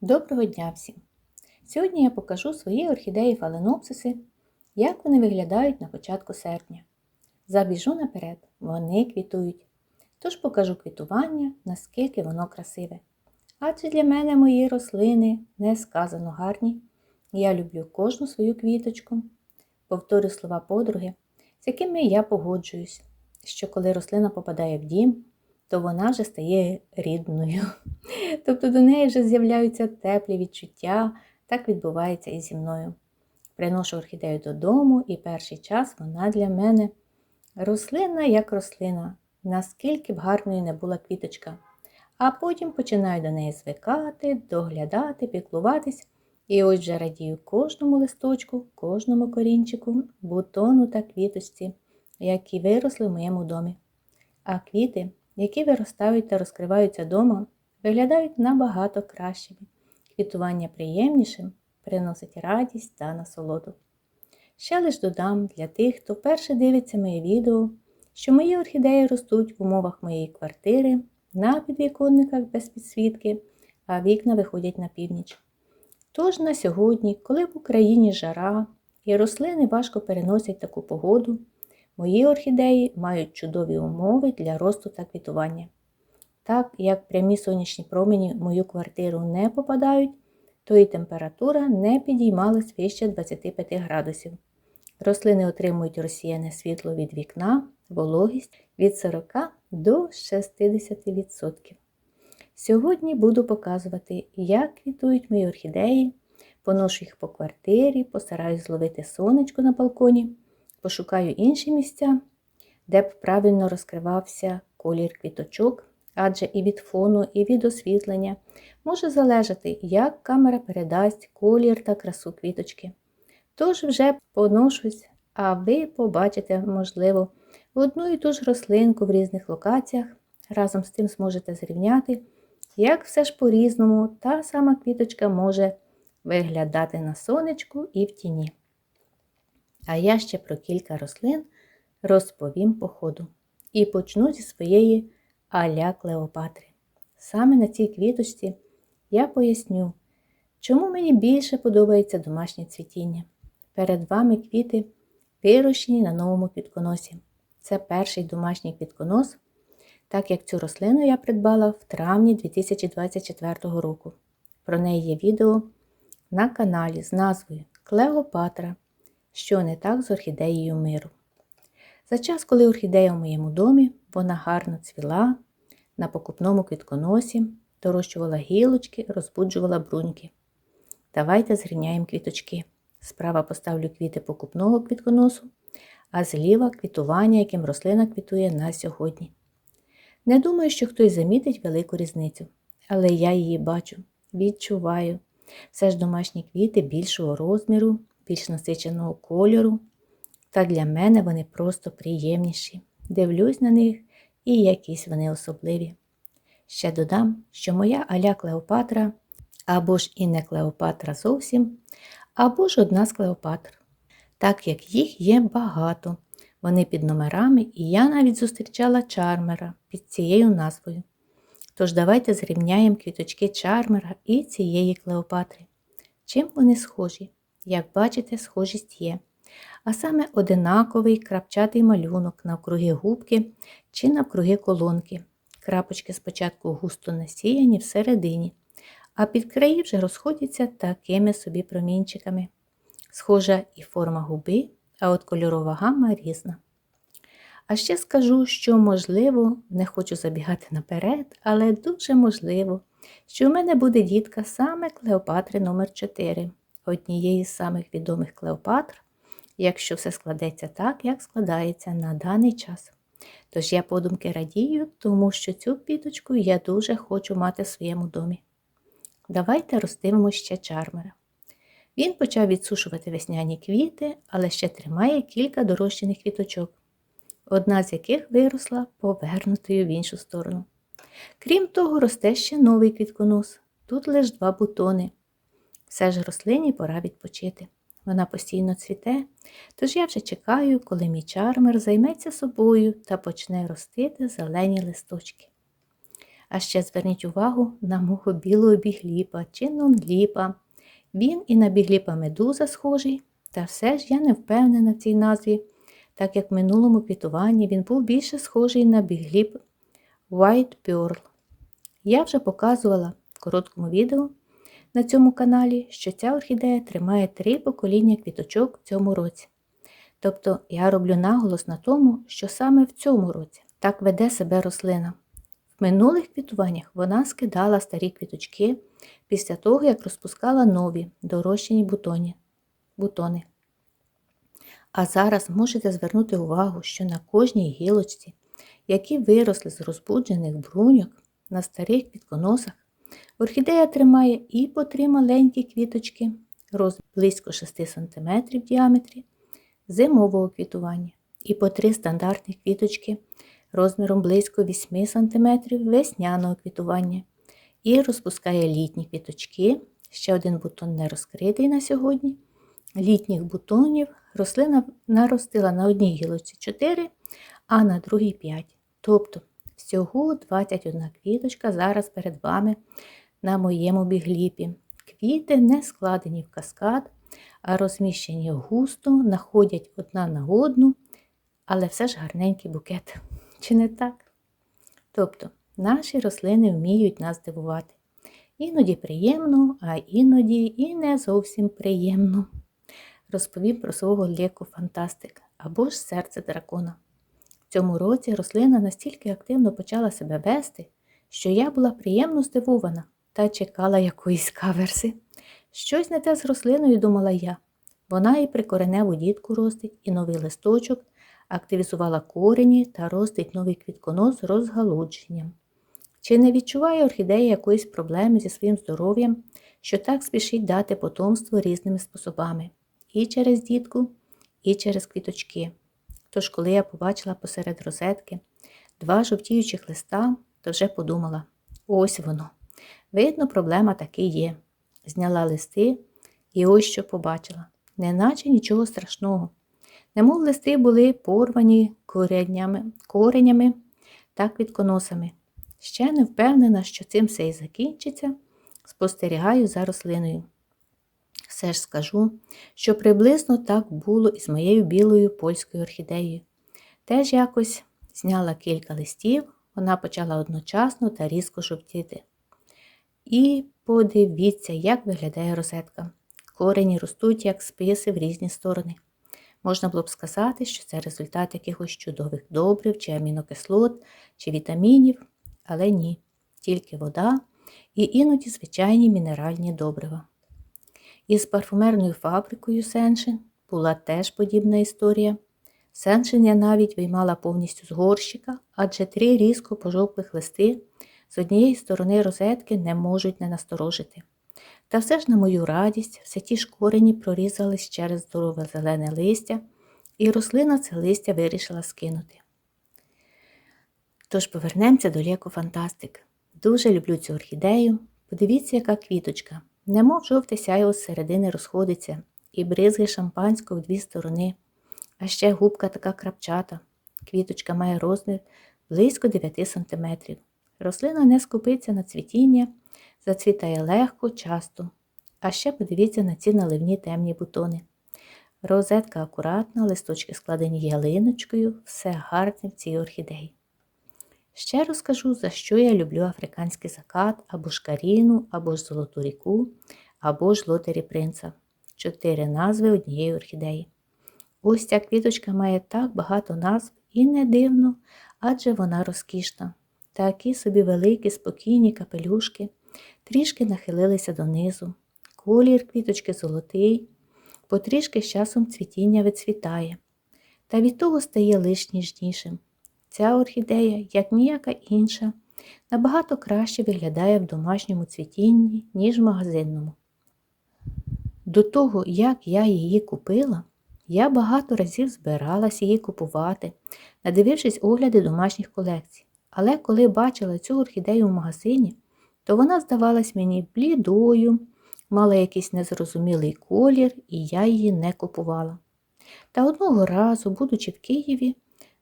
Доброго дня всім! Сьогодні я покажу свої орхідеї фаленопсиси, як вони виглядають на початку серпня. Забіжу наперед, вони квітують. Тож покажу квітування, наскільки воно красиве. Адже для мене мої рослини несказано гарні. Я люблю кожну свою квіточку. Повторю слова подруги, з якими я погоджуюсь, що коли рослина попадає в дім, то вона вже стає рідною. Тобто до неї вже з'являються теплі відчуття, так відбувається і зі мною. Приношу орхідею додому, і перший час вона для мене рослина як рослина, наскільки б гарною не була квіточка. А потім починаю до неї звикати, доглядати, піклуватись. І ось вже радію кожному листочку, кожному корінчику, бутону та квіточці, які виросли в моєму домі. А квіти, які виростають та розкриваються вдома, виглядають набагато кращими. Квітування приємнішим приносить радість та насолоду. Ще лиш додам для тих, хто вперше дивиться моє відео, що мої орхідеї ростуть в умовах моєї квартири, на підвіконниках без підсвітки, а вікна виходять на північ. Тож на сьогодні, коли в Україні жара і рослини важко переносять таку погоду, мої орхідеї мають чудові умови для росту та квітування. Так як прямі сонячні промені в мою квартиру не попадають, то і температура не підіймалась вище 25 градусів. Рослини отримують розсіяне світло від вікна, вологість від 40 до 60%. Сьогодні буду показувати, як квітують мої орхідеї, поношу їх по квартирі, постараюсь зловити сонечко на балконі, пошукаю інші місця, де б правильно розкривався колір квіточок, адже і від фону, і від освітлення може залежати, як камера передасть колір та красу квіточки. Тож вже поношусь, а ви побачите, можливо, одну і ту ж рослинку в різних локаціях, разом з тим зможете зрівняти, як все ж по-різному та сама квіточка може виглядати на сонечку і в тіні. А я ще про кілька рослин розповім по ходу. І почну зі своєї аля Клеопатри. Саме на цій квіточці я поясню, чому мені більше подобається домашнє цвітіння. Перед вами квіти вирощені на новому квітконосі. Це перший домашній квітконос, так як цю рослину я придбала в травні 2024 року. Про неї є відео на каналі з назвою Клеопатра, що не так з орхідеєю миру. За час, коли орхідея в моєму домі, вона гарно цвіла на покупному квітконосі, дорощувала гілочки, розбуджувала бруньки. Давайте зрівняємо квіточки. Справа поставлю квіти покупного квітконосу, а зліва квітування, яким рослина квітує на сьогодні. Не думаю, що хтось замітить велику різницю, але я її бачу, відчуваю. Все ж домашні квіти більшого розміру, більш насиченого кольору, та для мене вони просто приємніші. Дивлюсь на них і якісь вони особливі. Ще додам, що моя аля Клеопатра або ж і не Клеопатра зовсім, або ж одна з Клеопатр. Так як їх є багато, вони під номерами, і я навіть зустрічала чармера під цією назвою. Тож давайте зрівняємо квіточки чармера і цієї Клеопатри. Чим вони схожі? Як бачите, схожість є. А саме одинаковий крапчатий малюнок навкруги губки чи навкруги колонки. Крапочки спочатку густо насіяні всередині, а під краї вже розходяться такими собі промінчиками. Схожа і форма губи, а от кольорова гамма різна. А ще скажу, що, можливо, не хочу забігати наперед, але дуже можливо, що в мене буде дітка саме Клеопатри номер 4 однієї з самих відомих Клеопатр, якщо все складеться так, як складається на даний час. Тож я подумки радію, тому що цю квіточку я дуже хочу мати в своєму домі. Давайте роздивимо ще чармера. Він почав відсушувати весняні квіти, але ще тримає кілька дорощених квіточок, одна з яких виросла повернутою в іншу сторону. Крім того, росте ще новий квітконос, тут лише два бутони. Все ж рослині пора відпочити. Вона постійно цвіте, тож я вже чекаю, коли мій чармер займеться собою та почне ростити зелені листочки. А ще зверніть увагу на мого білого бігліпа чи нонліпа. Він і на бігліпа медуза схожий, та все ж я не впевнена в цій назві, так як в минулому квітуванні він був більше схожий на бігліп White Pearl. Я вже показувала в короткому відео на цьому каналі, що ця орхідея тримає три покоління квіточок в цьому році. Тобто я роблю наголос на тому, що саме в цьому році так веде себе рослина. В минулих квітуваннях вона скидала старі квіточки після того, як розпускала нові дорощені бутоні, бутони. А зараз можете звернути увагу, що на кожній гілочці, які виросли з розбуджених бруньок на старих квітконосах, орхідея тримає і по три маленькі квіточки, розмір близько 6 см в діаметрі, зимового квітування, і по три стандартні квіточки розміром близько 8 см весняного квітування. І розпускає літні квіточки. Ще один бутон не розкритий на сьогодні. Літніх бутонів рослина наростила на одній гілочці 4, а на другій 5. Тобто всього 21 квіточка зараз перед вами на моєму бігліпі. Квіти не складені в каскад, а розміщені густо, находять одна на одну, але все ж гарненький букет. Чи не так? Тобто наші рослини вміють нас дивувати. Іноді приємно, а іноді і не зовсім приємно. Розповім про свого леку фантастика або ж серце дракона. В цьому році рослина настільки активно почала себе вести, що я була приємно здивована та чекала якоїсь каверси. Щось не те з рослиною, думала я. Вона і прикореневу дітку ростить, і новий листочок, активізувала корені та ростить новий квітконос розгалудженням. Чи не відчуває орхідея якоїсь проблеми зі своїм здоров'ям, що так спішить дати потомство різними способами і через дітку, і через квіточки. Тож, коли я побачила посеред розетки два жовтіючих листа, то вже подумала: ось воно. Видно, проблема таки є. Зняла листи і ось що побачила, неначе нічого страшного. Немов листи були порвані коренями, коренями та квітконосами. Ще не впевнена, що цим все і закінчиться, спостерігаю за рослиною. Все ж скажу, що приблизно так було і з моєю білою польською орхідеєю. Теж якось зняла кілька листів, вона почала одночасно та різко жовтіти. І подивіться, як виглядає розетка. Корені ростуть, як списи в різні сторони. Можна було б сказати, що це результат якихось чудових добрив, чи амінокислот, чи вітамінів, але ні, тільки вода і іноді звичайні мінеральні добрива. Із парфумерною фабрикою Сеншин була теж подібна історія. Сеншин я навіть виймала повністю з горщика, адже три різко пожовклих листи з однієї сторони розетки не можуть не насторожити. Та все ж, на мою радість, все ті ж корені прорізались через здорове зелене листя, і рослина це листя вирішила скинути. Тож повернемося до ліку Фантастик. Дуже люблю цю орхідею. Подивіться, яка квіточка. Немов жовте сяйво з середини розходиться, і бризги шампанського в дві сторони. А ще губка така крапчата. Квіточка має розмір близько 9 см. Рослина не скупиться на цвітіння, зацвітає легко, часто. А ще подивіться на ці наливні темні бутони. Розетка акуратна, листочки складені ялиночкою, все гарне в цій орхідеї. Ще розкажу, за що я люблю африканський закат, або ж каріну, або ж золоту ріку, або ж лотері принца. Чотири назви однієї орхідеї. Ось ця квіточка має так багато назв і не дивно, адже вона розкішна. Такі собі великі, спокійні капелюшки, трішки нахилилися донизу. Колір квіточки золотий, потрішки з часом цвітіння відцвітає, та від того стає лиш ніжнішим. Ця орхідея, як ніяка інша, набагато краще виглядає в домашньому цвітінні, ніж в магазинному. До того, як я її купила, я багато разів збиралась її купувати, надивившись огляди домашніх колекцій. Але коли бачила цю орхідею в магазині, то вона здавалась мені блідою, мала якийсь незрозумілий колір, і я її не купувала. Та одного разу, будучи в Києві,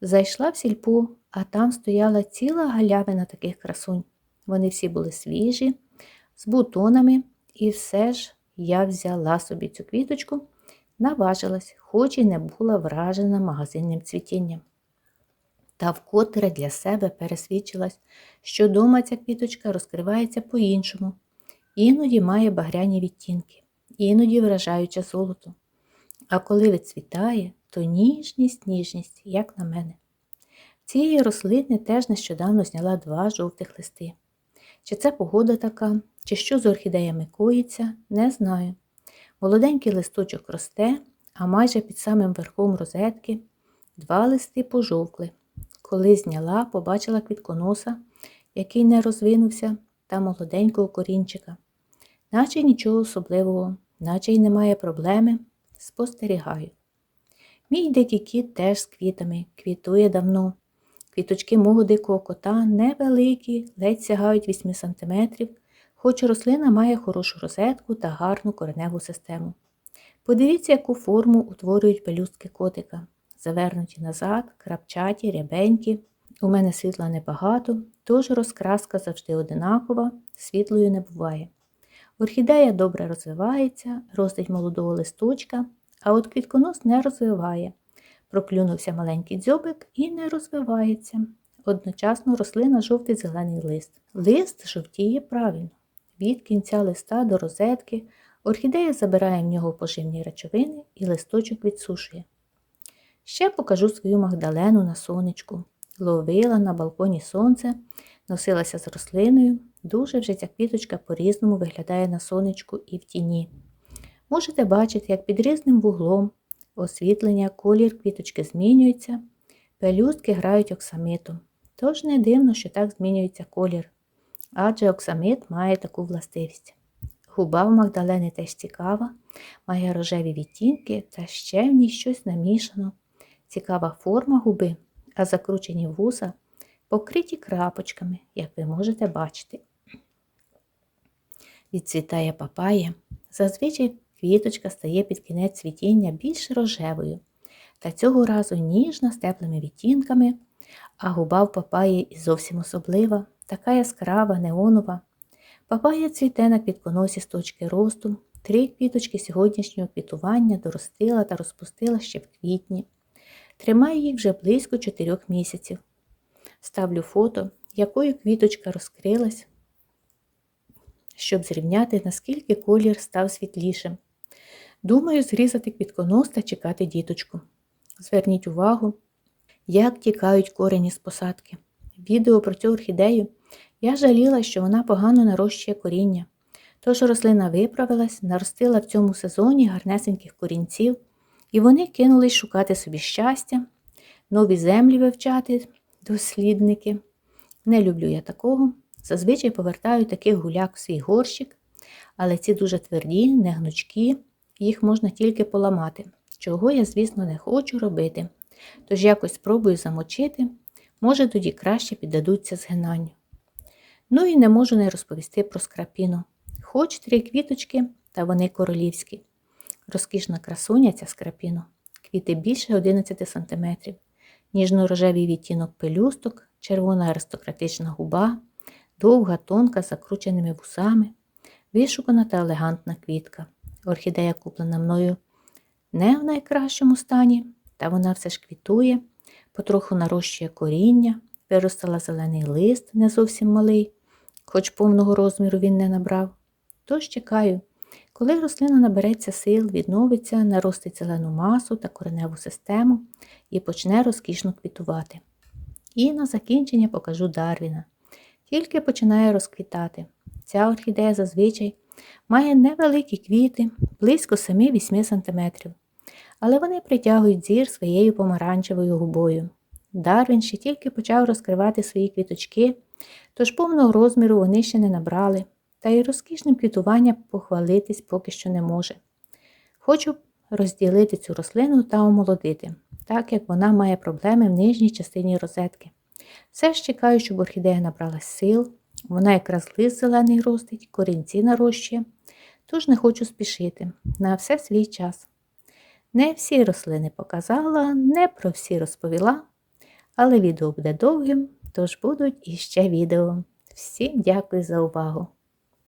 Зайшла в сільпо, а там стояла ціла галявина таких красунь. Вони всі були свіжі, з бутонами, і все ж я взяла собі цю квіточку, наважилась, хоч і не була вражена магазинним цвітінням. Та вкотре для себе пересвідчилась, що дома ця квіточка розкривається по-іншому, іноді має багряні відтінки, іноді вражаюче золото. А коли відцвітає, то ніжність, ніжність, як на мене. Цієї рослини теж нещодавно зняла два жовтих листи. Чи це погода така, чи що з орхідеями коїться, не знаю. Молоденький листочок росте, а майже під самим верхом розетки два листи пожовкли. Коли зняла, побачила квітконоса, який не розвинувся, та молоденького корінчика. Наче нічого особливого, наче й немає проблеми, спостерігаю. Мій дикий кіт теж з квітами, квітує давно. Квіточки мого дикого кота невеликі, ледь сягають 8 см, хоч рослина має хорошу розетку та гарну кореневу систему. Подивіться, яку форму утворюють пелюстки котика. Завернуті назад, крапчаті, рябенькі. У мене світла небагато, тож розкраска завжди одинакова, світлою не буває. Орхідея добре розвивається, ростить молодого листочка, а от квітконос не розвиває. Проклюнувся маленький дзьобик і не розвивається. Одночасно рослина жовтий зелений лист. Лист жовтіє правильно. Від кінця листа до розетки орхідея забирає в нього поживні речовини і листочок відсушує. Ще покажу свою магдалену на сонечку. Ловила на балконі сонце, носилася з рослиною. Дуже вже ця квіточка по-різному виглядає на сонечку і в тіні. Можете бачити, як під різним вуглом освітлення, колір квіточки змінюється, пелюстки грають оксамитом. Тож не дивно, що так змінюється колір, адже оксамит має таку властивість. Губа в Магдалени теж цікава, має рожеві відтінки та ще в ній щось намішано. Цікава форма губи, а закручені вуса покриті крапочками, як ви можете бачити. Відцвітає папая. Зазвичай квіточка стає під кінець цвітіння більш рожевою, та цього разу ніжна з теплими відтінками, а губа в папаї і зовсім особлива, така яскрава, неонова. Папая цвіте на квітконосі з точки росту, три квіточки сьогоднішнього квітування доростила та розпустила ще в квітні. Тримаю їх вже близько чотирьох місяців. Ставлю фото, якою квіточка розкрилась, щоб зрівняти, наскільки колір став світлішим. Думаю, зрізати квітконос та чекати діточку. Зверніть увагу, як тікають корені з посадки. Відео про цю орхідею я жаліла, що вона погано нарощує коріння. Тож рослина виправилась, наростила в цьому сезоні гарнесеньких корінців, і вони кинулись шукати собі щастя, нові землі вивчати, дослідники. Не люблю я такого. Зазвичай повертаю таких гуляк в свій горщик, але ці дуже тверді, негнучкі, їх можна тільки поламати, чого я, звісно, не хочу робити. Тож якось спробую замочити, може тоді краще піддадуться згинанню. Ну і не можу не розповісти про скрапіну. Хоч три квіточки, та вони королівські. Розкішна красуня ця скрапіно. Квіти більше 11 см, ніжно-рожевий відтінок пелюсток, червона аристократична губа, довга, тонка, з закрученими вусами, вишукана та елегантна квітка. Орхідея куплена мною не в найкращому стані, та вона все ж квітує, потроху нарощує коріння, виростала зелений лист, не зовсім малий, хоч повного розміру він не набрав. Тож чекаю, коли рослина набереться сил, відновиться, наростить зелену масу та кореневу систему і почне розкішно квітувати. І на закінчення покажу Дарвіна. Тільки починає розквітати. Ця орхідея зазвичай має невеликі квіти, близько 7-8 см, але вони притягують зір своєю помаранчевою губою. Дарвін ще тільки почав розкривати свої квіточки, тож повного розміру вони ще не набрали, та й розкішним квітуванням похвалитись поки що не може. Хочу розділити цю рослину та омолодити, так як вона має проблеми в нижній частині розетки. Все ж чекаю, щоб орхідея набралась сил, вона якраз лист зелений ростить, корінці нарощує, тож не хочу спішити на все свій час. Не всі рослини показала, не про всі розповіла, але відео буде довгим, тож будуть іще відео. Всім дякую за увагу!